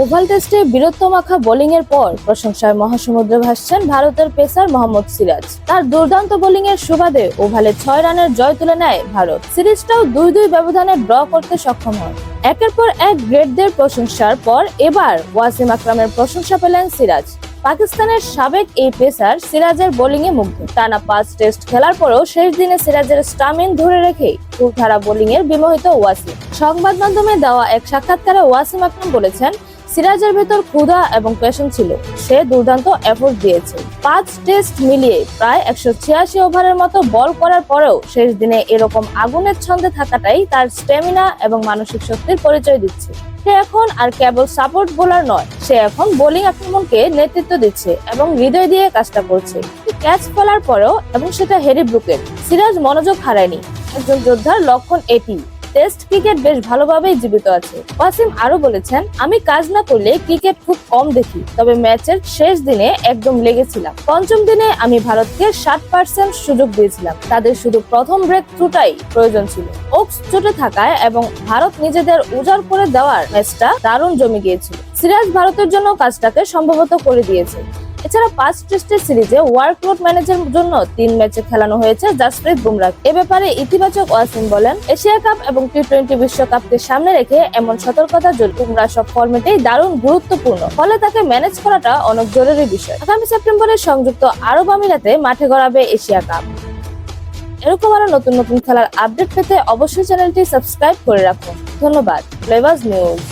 Oval টেস্টে বীরত্ব মাখা বোলিং এর পর প্রশংসায় মহাসমুদ্রে ভাসছেন ভারতের পেসার মোহাম্মদ সিরাজ। তার দুর্দান্ত বোলিং এর সুবাদে ওভালে ছয় রানের জয় তুলে নেয় ভারত। সিরিজটাও দুই দুই ব্যবধানে ড্র করতে সক্ষম হয়। একের পর এক গ্রেটদের প্রশংসার পর এবার ওয়াসিম আকরামের প্রশংসা পেলেন সিরাজ। পাকিস্তানের সাবেক এই পেসার সিরাজের বোলিং এ মুগ্ধ। টানা পাঁচ টেস্ট খেলার পরও শেষ দিনে সিরাজের স্টামিন ধরে রেখে ফুলধারা বোলিং এর বিমোহিত ওয়াসিম। সংবাদ মাধ্যমে দেওয়া এক সাক্ষাৎকারে ওয়াসিম আকরাম বলেছেন সিরাজের ভেতর ক্ষুধা এবং প্যাশন ছিল। সে দুর্দান্ত এফোর্ট দিয়েছে। পাঁচ টেস্ট মিলিয়ে প্রায় একশো ছিয়াশি ওভারের মতো বল করার পরেও শেষ দিনে এরকম আগুনের ছন্দে থাকাটাই তার স্ট্যামিনা এবং মানসিক শক্তির পরিচয় দিচ্ছে। সে এখন আর কেবল সাপোর্ট বোলার নয়, সে এখন বোলিং আক্রমণকে নেতৃত্ব দিচ্ছে এবং হৃদয় দিয়ে কাজটা করছে। ক্যাচ ফেলার পরেও এবং সেটা হেরি ব্রুকের। সিরাজ মনোযোগ হারায়নি। একজন যোদ্ধার লক্ষণ এটি। টেস্ট ক্রিকেট বেশ ভালোভাবেই জীবিত আছে। ওয়াসিম আরও বলেছেন, আমি কাজ না করলে ক্রিকেট খুব কম দেখি, তবে ম্যাচের শেষ দিনে একদম লেগেছিলাম। পঞ্চম দিনে আমি ভারতকে ষাট পার্সেন্ট সুযোগ দিয়েছিলাম। তাদের শুধু প্রথম ব্রেক থ্রুটাই প্রয়োজন ছিল। ওক্স চোটে থাকায় এবং ভারত নিজেদের উজাড় করে দেওয়ার ম্যাচটা দারুণ জমে গিয়েছিল। সিরাজ ভারতের জন্য কাজটাকে সম্ভবত করে দিয়েছে। এছাড়া পাঁচ টেস্টের সিরিজে ওয়ার্কলোড ম্যানেজের জন্য তিন ম্যাচে খেলানো হয়েছে জাসপ্রীত বুমরাহ। এ ব্যাপারে ইতিবাচক ওয়াসিম বলেন, এশিয়া কাপ এবং টি টোয়েন্টি বিশ্বকাপকে সামনে রেখে এমন সতর্কতা বুমরাহ সব ফর্মেটেই দারুণ গুরুত্বপূর্ণ। ফলে তাকে ম্যানেজ করাটা অনেক জরুরি বিষয়। আগামী সেপ্টেম্বরে সংযুক্ত আরব আমিরাতে মাঠে গড়াবে এশিয়া কাপ। এরকম আরও নতুন নতুন খেলার আপডেট পেতে অবশ্যই চ্যানেলটি সাবস্ক্রাইব করে রাখুন। ধন্যবাদ। Flavours News.